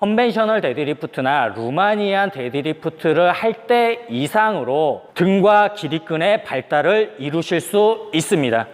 컨벤셔널 데드리프트나 루마니안 데드리프트를 할 때 이상으로 등과 기립근의 발달을 이루실 수 있습니다.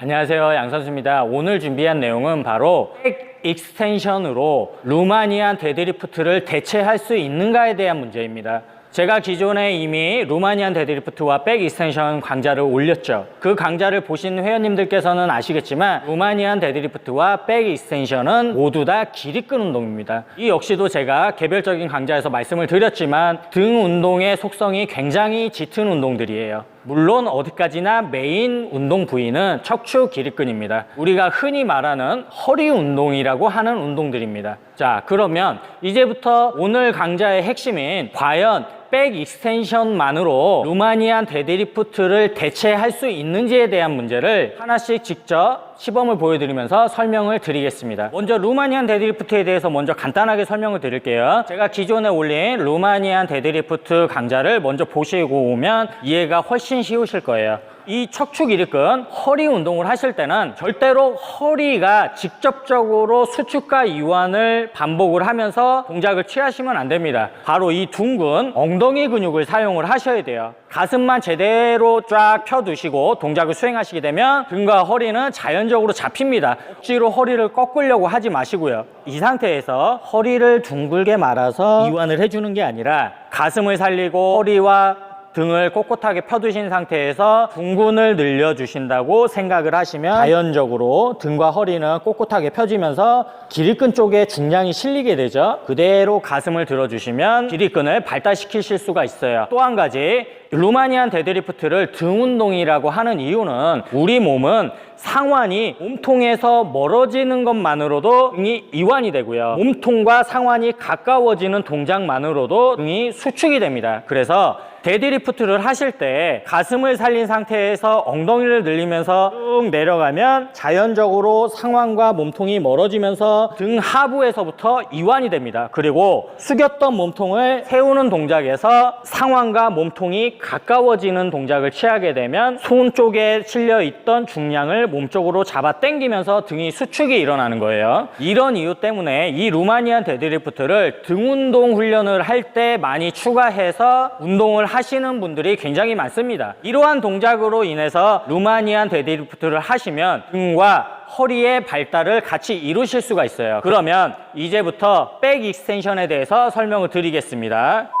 안녕하세요. 양선수입니다. 오늘 준비한 내용은 바로 백 익스텐션으로 루마니안 데드리프트를 대체할 수 있는가에 대한 문제입니다. 제가 기존에 이미 루마니안 데드리프트와 백 익스텐션 강좌를 올렸죠. 그 강좌를 보신 회원님들께서는 아시겠지만 루마니안 데드리프트와 백 익스텐션은 모두 다 기립근 운동입니다. 이 역시도 제가 개별적인 강좌에서 말씀을 드렸지만 등 운동의 속성이 굉장히 짙은 운동들이에요. 물론 어디까지나 메인 운동 부위는 척추 기립근입니다. 우리가 흔히 말하는 허리 운동이라고 하는 운동들입니다. 자, 그러면 이제부터 오늘 강좌의 핵심인 과연 백 익스텐션만으로 루마니안 데드리프트를 대체할 수 있는지에 대한 문제를 하나씩 직접 시범을 보여드리면서 설명을 드리겠습니다. 먼저 루마니안 데드리프트에 대해서 먼저 간단하게 설명을 드릴게요. 제가 기존에 올린 루마니안 데드리프트 강좌를 먼저 보시고 오면 이해가 훨씬 쉬우실 거예요. 이 척추 기립근 허리 운동을 하실 때는 절대로 허리가 직접적으로 수축과 이완을 반복을 하면서 동작을 취하시면 안 됩니다. 바로 이 둥근 엉덩이 근육을 사용을 하셔야 돼요. 가슴만 제대로 쫙 펴두시고 동작을 수행하시게 되면 등과 허리는 자연적으로 잡힙니다. 억지로 허리를 꺾으려고 하지 마시고요. 이 상태에서 허리를 둥글게 말아서 이완을 해주는 게 아니라 가슴을 살리고 허리와 등을 꼿꼿하게 펴두신 상태에서 둥근을 늘려주신다고 생각을 하시면 자연적으로 등과 허리는 꼿꼿하게 펴지면서 기립근 쪽에 중량이 실리게 되죠. 그대로 가슴을 들어주시면 기립근을 발달시키실 수가 있어요. 또 한 가지 루마니안 데드리프트를 등 운동이라고 하는 이유는 우리 몸은 상완이 몸통에서 멀어지는 것만으로도 등이 이완이 되고요. 몸통과 상완이 가까워지는 동작만으로도 등이 수축이 됩니다. 그래서 데드리프트를 하실 때 가슴을 살린 상태에서 엉덩이를 늘리면서 쭉 내려가면 자연적으로 상완과 몸통이 멀어지면서 등 하부에서부터 이완이 됩니다. 그리고 숙였던 몸통을 세우는 동작에서 상완과 몸통이 가까워지는 동작을 취하게 되면 손 쪽에 실려 있던 중량을 몸 쪽으로 잡아 당기면서 등이 수축이 일어나는 거예요. 이런 이유 때문에 이 루마니안 데드리프트를 등 운동 훈련을 할 때 많이 추가해서 운동을 하시는 분들이 굉장히 많습니다. 이러한 동작으로 인해서 루마니안 데드리프트를 하시면 등과 허리의 발달을 같이 이루실 수가 있어요. 그러면 이제부터 백 익스텐션에 대해서 설명을 드리겠습니다.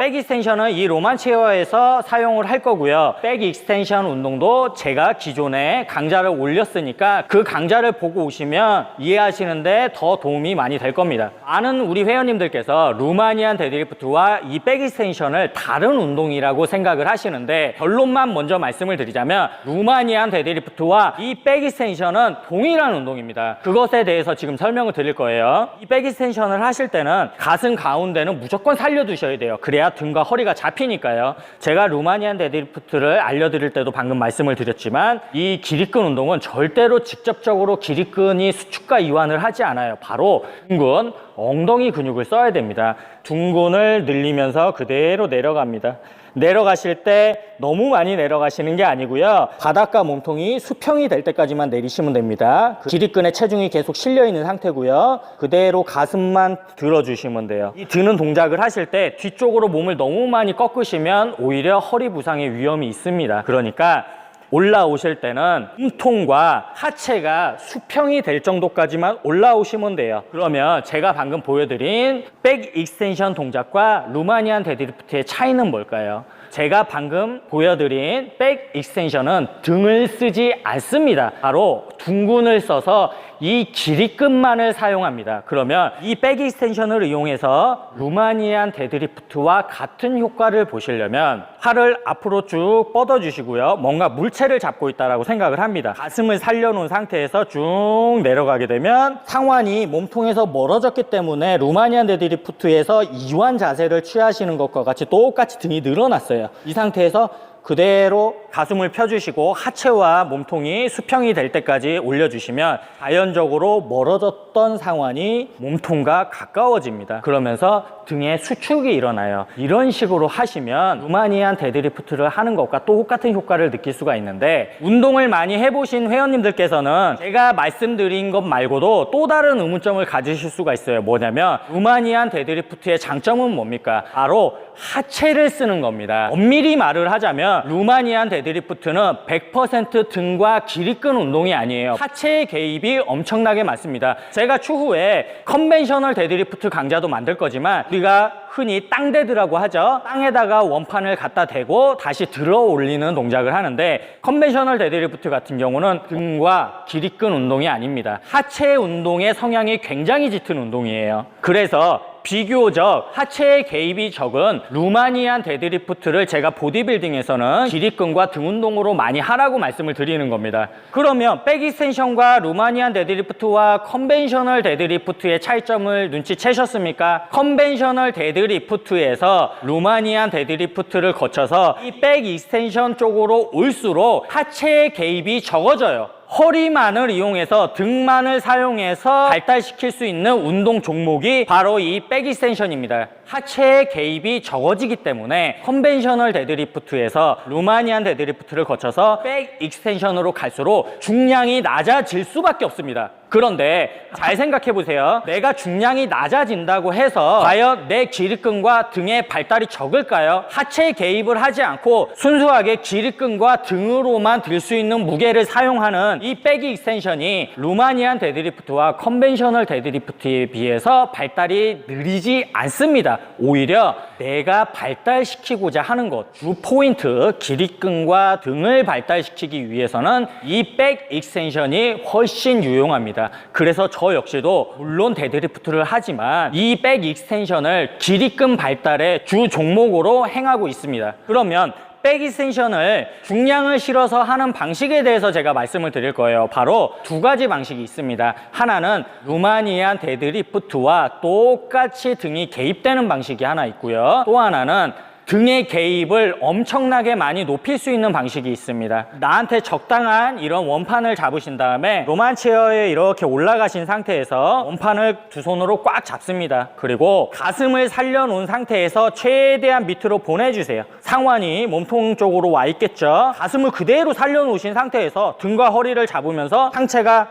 백 익스텐션은 이 로만 체어에서 사용을 할 거고요. 백 익스텐션 운동도 제가 기존에 강좌를 올렸으니까 그 강좌를 보고 오시면 이해하시는데 더 도움이 많이 될 겁니다. 많은 우리 회원님들께서 루마니안 데드리프트와 이 백 익스텐션을 다른 운동이라고 생각을 하시는데 결론만 먼저 말씀을 드리자면 루마니안 데드리프트와 이 백 익스텐션은 동일한 운동입니다. 그것에 대해서 지금 설명을 드릴 거예요. 이 백 익스텐션을 하실 때는 가슴 가운데는 무조건 살려두셔야 돼요. 그래야 등과 허리가 잡히니까요. 제가 루마니안 데드리프트를 알려드릴 때도 방금 말씀을 드렸지만 이 기립근 운동은 절대로 직접적으로 기립근이 수축과 이완을 하지 않아요. 바로 둥근 엉덩이 근육을 써야 됩니다. 둥근을 늘리면서 그대로 내려갑니다. 내려가실 때 너무 많이 내려가시는 게 아니고요. 바닥과 몸통이 수평이 될 때까지만 내리시면 됩니다. 그 기립근에 체중이 계속 실려 있는 상태고요. 그대로 가슴만 들어주시면 돼요. 이 드는 동작을 하실 때 뒤쪽으로 몸을 너무 많이 꺾으시면 오히려 허리 부상의 위험이 있습니다. 그러니까 올라오실 때는 몸통과 하체가 수평이 될 정도까지만 올라오시면 돼요. 그러면 제가 방금 보여드린 백 익스텐션 동작과 루마니안 데드리프트의 차이는 뭘까요? 제가 방금 보여드린 백 익스텐션은 등을 쓰지 않습니다. 바로 둥근을 써서 이 기립근만을 사용합니다. 그러면 이 백 익스텐션을 이용해서 루마니안 데드리프트와 같은 효과를 보시려면 팔을 앞으로 쭉 뻗어주시고요. 뭔가 물체를 잡고 있다고 생각을 합니다. 가슴을 살려놓은 상태에서 쭉 내려가게 되면 상완이 몸통에서 멀어졌기 때문에 루마니안 데드리프트에서 이완 자세를 취하시는 것과 같이 똑같이 등이 늘어났어요. 이 상태에서 그대로 가슴을 펴주시고 하체와 몸통이 수평이 될 때까지 올려주시면 자연적으로 멀어졌던 상완이 몸통과 가까워집니다. 그러면서 등에 수축이 일어나요. 이런 식으로 하시면 루마니안 데드리프트를 하는 것과 똑같은 효과를 느낄 수가 있는데 운동을 많이 해보신 회원님들께서는 제가 말씀드린 것 말고도 또 다른 의문점을 가지실 수가 있어요. 뭐냐면 루마니안 데드리프트의 장점은 뭡니까? 바로 하체를 쓰는 겁니다. 엄밀히 말을 하자면 루마니안 데드리프트는 100% 등과 기립근 운동이 아니에요. 하체의 개입이 엄청나게 많습니다. 제가 추후에 컨벤셔널 데드리프트 강좌도 만들 거지만 우리 가 흔히 땅데드라고 하죠. 땅에다가 원판을 갖다 대고 다시 들어 올리는 동작을 하는데 컨벤셔널 데드리프트 같은 경우는 등과 기립근 운동이 아닙니다. 하체 운동의 성향이 굉장히 짙은 운동이에요. 그래서 비교적 하체의 개입이 적은 루마니안 데드리프트를 제가 보디빌딩에서는 기립근과 등 운동으로 많이 하라고 말씀을 드리는 겁니다. 그러면 백 익스텐션과 루마니안 데드리프트와 컨벤셔널 데드리프트의 차이점을 눈치채셨습니까? 컨벤셔널 데드리프트에서 루마니안 데드리프트를 거쳐서 이 백 익스텐션 쪽으로 올수록 하체의 개입이 적어져요. 허리만을 이용해서 등만을 사용해서 발달시킬 수 있는 운동 종목이 바로 이백 익스텐션입니다. 하체의 개입이 적어지기 때문에 컨벤셔널 데드리프트에서 루마니안 데드리프트를 거쳐서 백 익스텐션으로 갈수록 중량이 낮아질 수밖에 없습니다. 그런데 잘 생각해 보세요. 내가 중량이 낮아진다고 해서 과연 내 기립근과 등의 발달이 적을까요? 하체 개입을 하지 않고 순수하게 기립근과 등으로만 들 수 있는 무게를 사용하는 이 백이 익스텐션이 루마니안 데드리프트와 컨벤셔널 데드리프트에 비해서 발달이 느리지 않습니다. 오히려 내가 발달시키고자 하는 것, 주 포인트, 기립근과 등을 발달시키기 위해서는 이 백 익스텐션이 훨씬 유용합니다. 그래서 저 역시도 물론 데드리프트를 하지만 이 백 익스텐션을 기립근 발달의 주 종목으로 행하고 있습니다. 그러면 백 익스텐션을 중량을 실어서 하는 방식에 대해서 제가 말씀을 드릴 거예요. 바로 두 가지 방식이 있습니다. 하나는 루마니안 데드리프트와 똑같이 등이 개입되는 방식이 하나 있고요. 또 하나는 등의 개입을 엄청나게 많이 높일 수 있는 방식이 있습니다. 나한테 적당한 이런 원판을 잡으신 다음에 로만 체어에 이렇게 올라가신 상태에서 원판을 두 손으로 꽉 잡습니다. 그리고 가슴을 살려놓은 상태에서 최대한 밑으로 보내주세요. 상완이 몸통 쪽으로 와 있겠죠. 가슴을 그대로 살려놓으신 상태에서 등과 허리를 잡으면서 상체가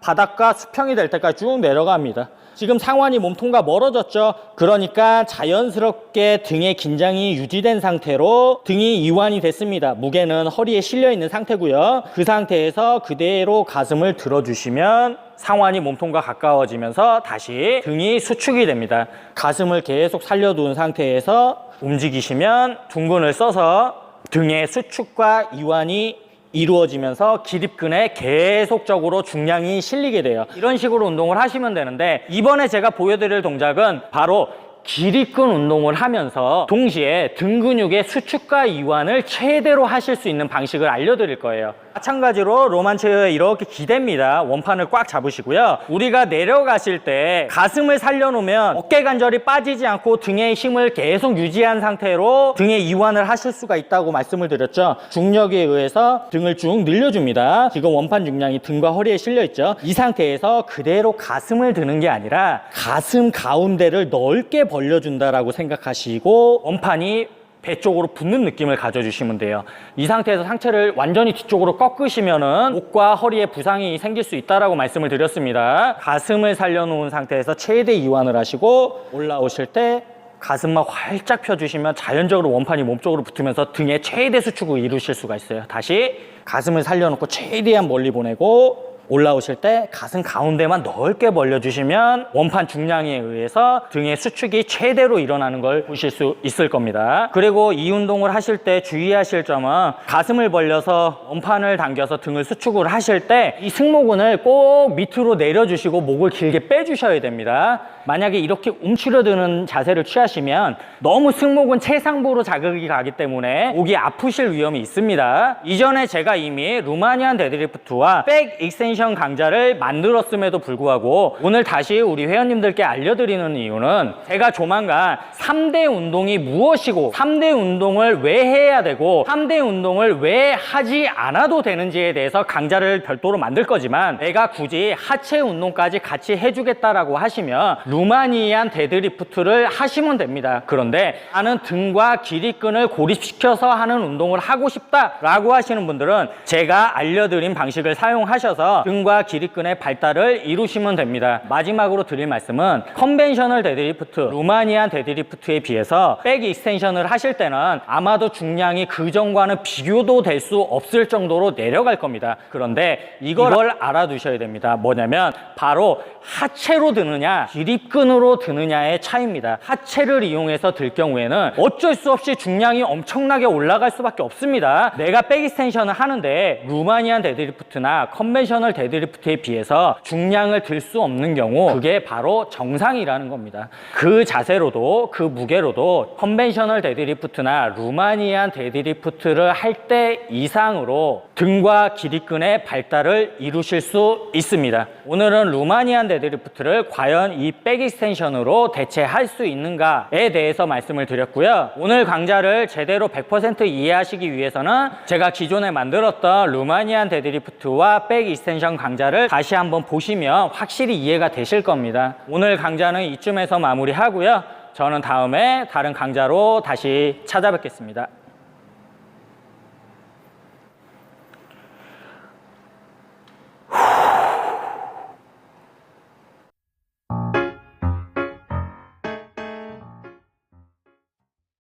바닥과 수평이 될 때까지 쭉 내려갑니다. 지금 상완이 몸통과 멀어졌죠. 그러니까 자연스럽게 등의 긴장이 유지된 상태로 등이 이완이 됐습니다. 무게는 허리에 실려 있는 상태고요. 그 상태에서 그대로 가슴을 들어주시면 상완이 몸통과 가까워지면서 다시 등이 수축이 됩니다. 가슴을 계속 살려둔 상태에서 움직이시면 둥근을 써서 등의 수축과 이완이 이루어지면서 기립근에 계속적으로 중량이 실리게 돼요. 이런 식으로 운동을 하시면 되는데 이번에 제가 보여드릴 동작은 바로 기립근 운동을 하면서 동시에 등 근육의 수축과 이완을 최대로 하실 수 있는 방식을 알려드릴 거예요. 마찬가지로 로만체어에 이렇게 기댑니다. 원판을 꽉 잡으시고요. 우리가 내려가실 때 가슴을 살려놓으면 어깨 관절이 빠지지 않고 등의 힘을 계속 유지한 상태로 등의 이완을 하실 수가 있다고 말씀을 드렸죠. 중력에 의해서 등을 쭉 늘려줍니다. 지금 원판 중량이 등과 허리에 실려 있죠. 이 상태에서 그대로 가슴을 드는 게 아니라 가슴 가운데를 넓게 벌려준다라고 생각하시고 원판이 배 쪽으로 붙는 느낌을 가져주시면 돼요. 이 상태에서 상체를 완전히 뒤쪽으로 꺾으시면은 목과 허리에 부상이 생길 수 있다라고 말씀을 드렸습니다. 가슴을 살려놓은 상태에서 최대 이완을 하시고 올라오실 때 가슴만 활짝 펴주시면 자연적으로 원판이 몸쪽으로 붙으면서 등에 최대 수축을 이루실 수가 있어요. 다시 가슴을 살려놓고 최대한 멀리 보내고 올라오실 때 가슴 가운데만 넓게 벌려주시면 원판 중량에 의해서 등의 수축이 최대로 일어나는 걸 보실 수 있을 겁니다. 그리고 이 운동을 하실 때 주의하실 점은 가슴을 벌려서 원판을 당겨서 등을 수축을 하실 때 이 승모근을 꼭 밑으로 내려주시고 목을 길게 빼주셔야 됩니다. 만약에 이렇게 움츠려드는 자세를 취하시면 너무 승모근 최상부로 자극이 가기 때문에 목이 아프실 위험이 있습니다. 이전에 제가 이미 루마니안 데드리프트와 백 익 스텐션 강좌를 만들었음에도 불구하고 오늘 다시 우리 회원님들께 알려드리는 이유는 제가 조만간 3대 운동이 무엇이고 3대 운동을 왜 해야 되고 3대 운동을 왜 하지 않아도 되는지에 대해서 강좌를 별도로 만들 거지만 내가 굳이 하체 운동까지 같이 해주겠다라고 하시면 루마니안 데드리프트를 하시면 됩니다. 그런데 나는 등과 길이끈을 고립시켜서 하는 운동을 하고 싶다라고 하시는 분들은 제가 알려드린 방식을 사용하셔서 등과 길이끈의 발달을 이루시면 됩니다. 마지막으로 드릴 말씀은 컨벤셔널 데드리프트, 루마니안 데드리프트에 비해서 백 익스텐션을 하실 때는 아마도 중량이 그 전과는 비교도 될 수 없을 정도로 내려갈 겁니다. 그런데 이걸 알아두셔야 됩니다. 뭐냐면 바로 하체로 드느냐 기립근으로 드느냐의 차이입니다. 하체를 이용해서 들 경우에는 어쩔 수 없이 중량이 엄청나게 올라갈 수밖에 없습니다. 내가 백 익스텐션을 하는데 루마니안 데드리프트나 컨벤셔널 데드리프트에 비해서 중량을 들 수 없는 경우 그게 바로 정상이라는 겁니다. 그 자세로도 그 무게로도 컨벤셔널 데드리프트나 루마니안 데드리프트를 할 때 이상으로 등과 길이끈의 발달을 이루실 수 있습니다. 오늘은 루마니안 데드리프트를 과연 이 백 익스텐션으로 대체할 수 있는가에 대해서 말씀을 드렸고요. 오늘 강좌를 제대로 100% 이해하시기 위해서는 제가 기존에 만들었던 루마니안 데드리프트와 백 익스텐션 강좌를 다시 한번 보시면 확실히 이해가 되실 겁니다. 오늘 강좌는 이쯤에서 마무리하고요. 저는 다음에 다른 강좌로 다시 찾아뵙겠습니다.